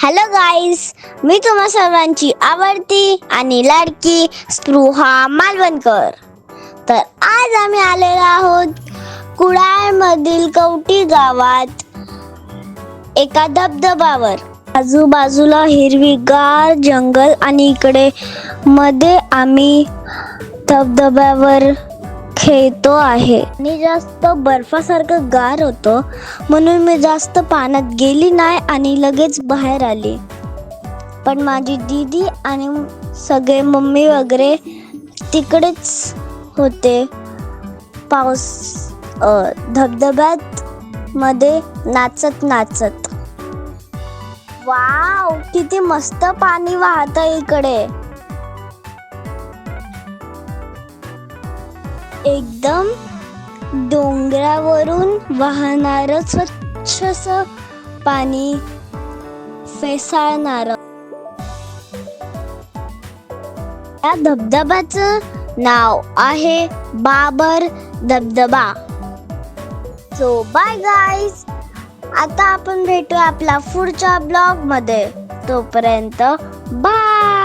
Hello गाईस मी तुम्हा सर्वांची आवडती आणि लाडकी स्पृहा मालवणकर. तर आज आम्ही आलेलो आहोत कुडाळमधील कवटी गावात एका धबधबावर आजूबाजूला हिरवीगार जंगल आणि इकडे मध्ये आम्ही धबधब्यावर खेळतो आहे. आणि जास्त बर्फासारखं गार होतं म्हणून मी जास्त पाण्यात गेली नाही आणि लगेच बाहेर आली. पण माझी दीदी आणि सगळे मम्मी वगैरे तिकडेच होते. पाऊस धबधब्यात मध्ये नाचत नाचत. वाव किती मस्त पाणी वाहत इकडे. एकदम डोंगरावरून वाहणार स्वच्छ पाणी फेसाळणार. या धबधब्याचं नाव आहे बाबर धबधबा. सो बाय गाईज आता आपण भेटू आपल्या पुढच्या ब्लॉगमध्ये तोपर्यंत बाय